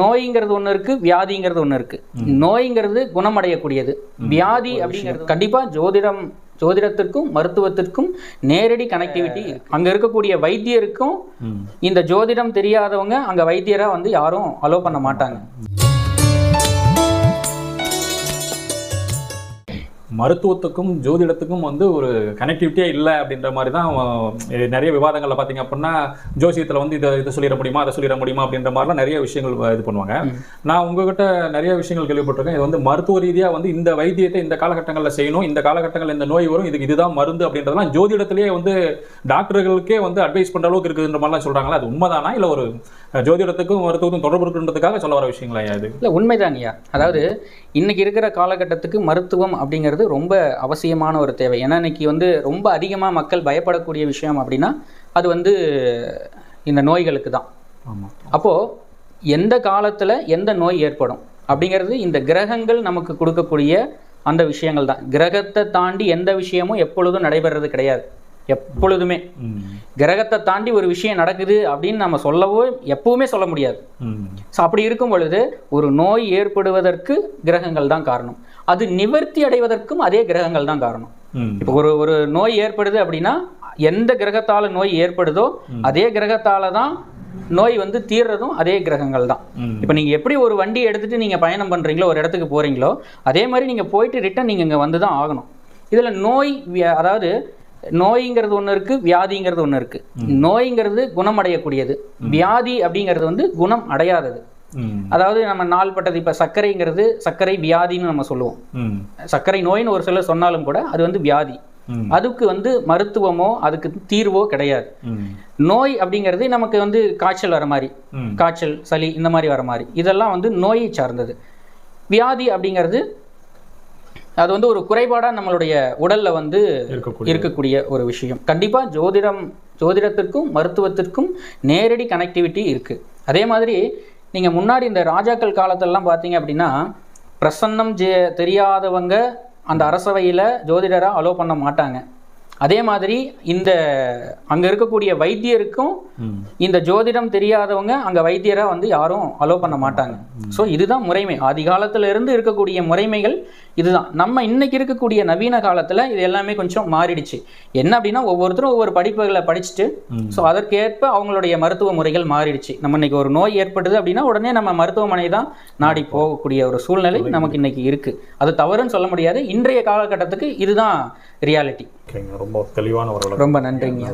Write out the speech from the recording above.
நோய்ங்கிறது ஒன்று இருக்கு வியாதிங்கிறது ஒன்று இருக்கு. நோய்ங்கிறது குணமடையக்கூடியது. வியாதி அப்படிங்கிறது கண்டிப்பா ஜோதிடம் ஜோதிடத்திற்கும் மருத்துவத்திற்கும் நேரடி கனெக்டிவிட்டி அங்க இருக்கக்கூடிய வைத்தியருக்கும். இந்த ஜோதிடம் தெரியாதவங்க அங்க வைத்தியரா வந்து யாரும் அலோ பண்ண மாட்டாங்க. மருத்துவத்துக்கும் ஜோதிடத்துக்கும் வந்து ஒரு கனெக்டிவிட்டியே இல்லை அப்படின்ற மாதிரி தான் நிறைய விவாதங்களில் பார்த்தீங்க அப்படின்னா ஜோசியத்தில் வந்து இதை இதை சொல்லிட முடியுமா அதை சொல்லிட முடியுமா அப்படின்ற மாதிரிலாம் நிறைய விஷயங்கள் இது பண்ணுவாங்க. நான் உங்ககிட்ட நிறைய விஷயங்கள் கேள்விப்பட்டிருக்கேன். இது வந்து மருத்துவ ரீதியாக வந்து இந்த வைத்தியத்தை இந்த காலகட்டங்களில் செய்யணும் இந்த காலகட்டங்களில் இந்த நோய் வரும் இதுக்கு இதுதான் மருந்து அப்படின்றதெல்லாம் ஜோதிடத்திலேயே வந்து டாக்டர்களுக்கே வந்து அட்வைஸ் பண்ணுற அளவுக்கு இருக்குதுன்ற மாதிரிலாம் சொல்கிறாங்களா அது உண்மைதானா? இல்லை ஒரு ஜோதிடத்துக்கும் மருத்துவத்துக்கும் தொடர்பு இருக்குன்றதுக்காக சொல்ல வர விஷயங்களா இது? இல்லை உண்மைதாங்கய்யா. அதாவது இன்னைக்கு இருக்கிற காலகட்டத்துக்கு மருத்துவம் அப்படிங்கிறது ரொம்ப அவசியமான ஒரு தேவை. ஏன்னா இன்னைக்கு வந்து ரொம்ப அதிகமாக மக்கள் பயப்படக்கூடிய விஷயம் அப்படின்னா அது வந்து இந்த நோய்களுக்கு தான். ஆமாம் அப்போது எந்த காலத்தில் எந்த நோய் ஏற்படும் அப்படிங்கிறது இந்த கிரகங்கள் நமக்கு கொடுக்கக்கூடிய அந்த விஷயங்கள் தான். கிரகத்தை தாண்டி எந்த விஷயமும் எப்பொழுதும் நடைபெறது கிடையாது. எப்பொழுதுமே. கிரகத்தை தாண்டி ஒரு விஷயம் நடக்குது அப்படின்னு நம்ம சொல்லவோ எப்பவுமே சொல்ல முடியாது. ஸோ அப்படி இருக்கும் பொழுது ஒரு நோய் ஏற்படுவதற்கு கிரகங்கள் தான் காரணம். அது நிவர்த்தி அடைவதற்கும் அதே கிரகங்கள் தான் காரணம். இப்போ ஒரு ஒரு நோய் ஏற்படுது அப்படின்னா எந்த கிரகத்தால நோய் ஏற்படுதோ அதே கிரகத்தால தான் நோய் வந்து தீர்றதும் அதே கிரகங்கள் தான். இப்போ நீங்கள் எப்படி ஒரு வண்டி எடுத்துட்டு நீங்கள் பயணம் பண்ணுறீங்களோ ஒரு இடத்துக்கு போகிறீங்களோ அதே மாதிரி நீங்கள் போயிட்டு ரிட்டன் நீங்கள் இங்கே வந்து தான் ஆகணும். இதில் நோய் அதாவது நோய்ங்கிறது ஒன்று இருக்குது வியாதிங்கிறது ஒன்று இருக்குது நோய்ங்கிறது குணமடையக்கூடியது. வியாதி அப்படிங்கிறது வந்து குணம் அடையாதது. அதாவது நம்ம நாள்பட்டது இப்போ சர்க்கரைங்கிறது சர்க்கரை வியாதின்னு நம்ம சொல்லுவோம். சர்க்கரை நோய்னு ஒரு சிலர் சொன்னாலும் கூட அது வந்து வியாதி. அதுக்கு வந்து மருத்துவமோ அதுக்கு தீர்வோ கிடையாது. நோய் அப்படிங்கிறது நமக்கு வந்து காய்ச்சல் வர மாதிரி. காய்ச்சல் சளி இந்த மாதிரி வர மாதிரி. இதெல்லாம் வந்து நோயை சார்ந்தது. வியாதி அப்படிங்கிறது அது வந்து ஒரு குறைபாடாக நம்மளுடைய உடல்ல வந்து இருக்கக்கூடிய ஒரு விஷயம். கண்டிப்பா ஜோதிடம் ஜோதிடத்திற்கும் மருத்துவத்திற்கும் நேரடி கனெக்டிவிட்டி இருக்கு. அதே மாதிரி நீங்க முன்னாடி இந்த ராஜாக்கள் காலத்திலலாம் பார்த்தீங்க அப்படின்னா பிரசன்னம் ஜெ தெரியாதவங்க அந்த அரசவையில் ஜோதிடராக அலோ பண்ண மாட்டாங்க. அதே மாதிரி இந்த அங்க இருக்கக்கூடிய வைத்தியருக்கும் இந்த ஜோதிடம் தெரியாதவங்க அங்க வைத்தியரா வந்து யாரும் அலோ பண்ண மாட்டாங்க. ஸோ இதுதான் முறைமை. ஆதி காலத்துல இருந்து இருக்கக்கூடிய முறைமைகள் இதுதான். நம்ம இன்னைக்கு இருக்கக்கூடிய நவீன காலத்துல இது எல்லாமே கொஞ்சம் மாறிடுச்சு. என்ன அப்படின்னா ஒவ்வொருத்தரும் ஒவ்வொரு படிப்புகளை படிச்சுட்டு. ஸோ அதற்கேற்ப அவங்களுடைய மருத்துவ முறைகள் மாறிடுச்சு. நம்ம இன்னைக்கு ஒரு நோய் ஏற்படுது அப்படின்னா உடனே நம்ம மருத்துவமனை தான் நாடி போகக்கூடிய ஒரு சூழ்நிலை நமக்கு இன்னைக்கு இருக்கு. அது தவறுன்னு சொல்ல முடியாது. இன்றைய காலகட்டத்துக்கு இதுதான் ரியாலிட்டி ஓகேங்க ரொம்ப தெளிவான ஒரு. ரொம்ப நன்றிங்க.